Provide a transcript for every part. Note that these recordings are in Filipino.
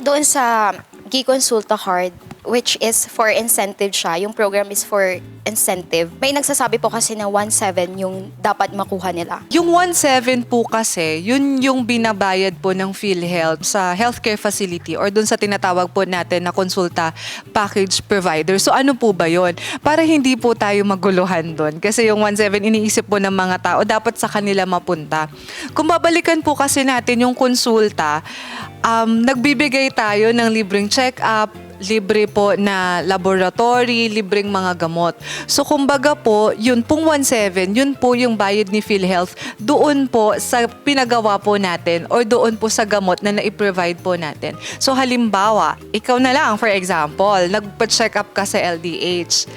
doon sa Giconsulta card, which is for incentive siya, yung program is for incentive, may nagsasabi po kasi na 1.7 yung dapat makuha nila. Yung 1.7 po kasi, yun yung binabayad po ng PhilHealth sa healthcare facility or dun sa tinatawag po natin na konsulta package provider. So ano po ba yun? Para hindi po tayo maguluhan doon. Kasi yung 1.7 iniisip po ng mga tao, dapat sa kanila mapunta. Kung babalikan po kasi natin yung konsulta, um, nagbibigay tayo ng libreng check-up, libre po na laboratory, libreng mga gamot. So kumbaga po, yun pong 17, yun po yung bayad ni PhilHealth doon po sa pinagawa po natin or doon po sa gamot na na-provide po natin. So halimbawa, ikaw na lang for example, nagpa-check up ka sa LDH.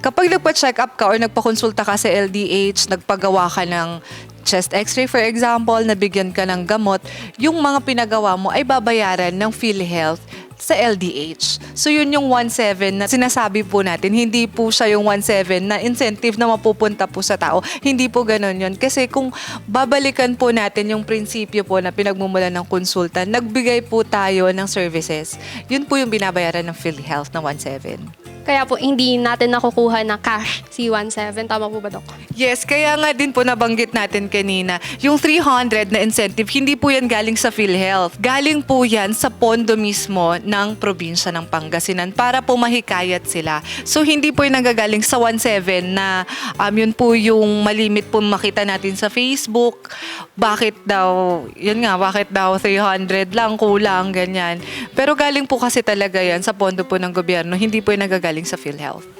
Kapag nagpa-check up ka or nagpa-konsulta ka sa LDH, nagpagawa ka ng chest x-ray for example, nabigyan ka ng gamot, yung mga pinagawa mo ay babayaran ng PhilHealth sa LDH. So yun yung 1.7 na sinasabi po natin, hindi po siya yung 1.7 na incentive na mapupunta po sa tao. Hindi po ganun yun. Kasi kung babalikan po natin yung prinsipyo po na pinagmumula ng konsulta, nagbigay po tayo ng services. Yun po yung binabayaran ng PhilHealth na 1.7. Kaya po, hindi natin nakukuha na cash si 17. Tama po ba, Dok? Yes, kaya nga din po nabanggit natin kanina, yung 300 na incentive, hindi po yan galing sa PhilHealth. Galing po yan sa pondo mismo ng probinsya ng Pangasinan para po mahikayat sila. So hindi po yung nagagaling sa 17 na um, yun po yung malimit po makita natin sa Facebook. Bakit daw, yun nga, bakit daw 300 lang, kulang, ganyan. Pero galing po kasi talaga yan sa pondo po ng gobyerno, hindi po yung nagagaling sa PhilHealth.